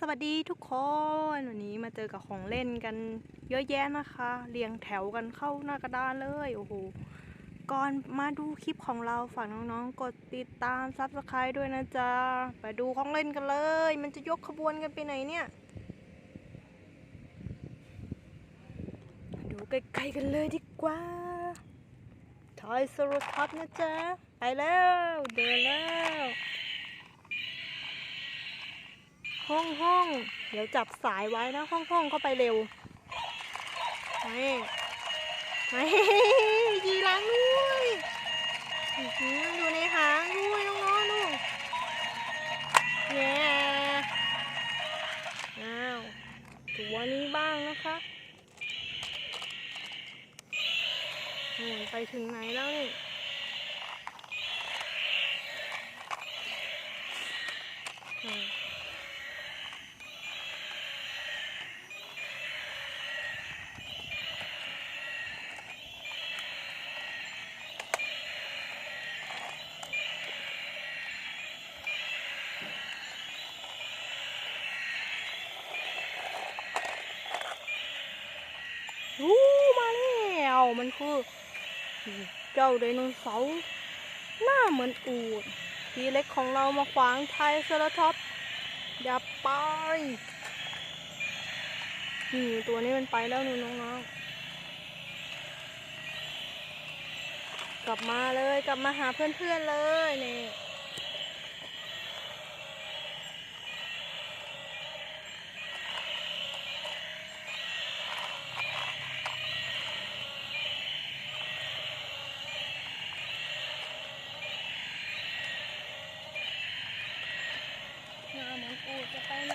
สวัสดีทุกคน วันนี้มาเจอกับของเล่นกันเยอะแยะนะคะ เรียงแถวกันเข้าหน้ากระดานเลยโอ้โหก่อนมาดูคลิปของเราฝากน้องๆ กดติดตามซับสไครต์ด้วยนะจ๊ะ ไปดูของเล่นกันเลย มันจะยกขบวนกันไปไหนเนี่ย ดูใกล้ๆกันเลยดีกว่าทอยสโรท็อปนะจ๊ะ ไปแล้ว เดินแล้ว ห้องห้องเดี๋ยวจับสายไว้นะห้องห้องเข้าไปเร็วไม่ไม่ยีหลังด้วยอยู่ในหางด้วยน้องๆดูแย่อ้าวตัวนี้บ้างนะคะไปถึงไหนแล้วนี่อืม มันคือ เจ้าไดโนเสาร์หน้าเหมือนอูดทีเล็กของเรามาขวางไทยเซราท็อปอย่าไปนี่ตัวนี้มันไปแล้วนู่นน้องๆกลับมาเลยกลับมาหาเพื่อนๆเลยนี่ หน้าเหมือนอูจะไปไหน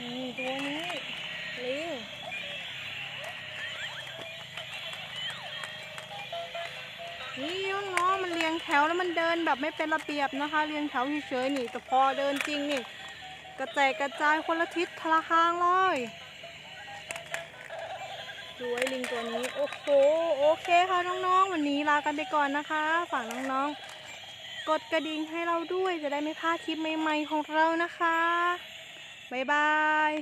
นี่ตัวนี้ลิงนี่น้องมันเรียงแถวแล้วมันเดินแบบไม่เป็นระเบียบนะคะ เรียงแถวเฉยๆนี่แต่พอเดินจริงนี่กระแจกกระจายคนละทิศทละทางเลยดูไอ้ลิงตัวนี้ โอ้โห โอเคค่ะน้องๆ วันนี้ลากันไปก่อนนะคะ ฝากน้องๆ กดกระดิ่งให้เราด้วยจะได้ไม่พลาดคลิปใหม่ๆของเรานะคะ บ๊ายบาย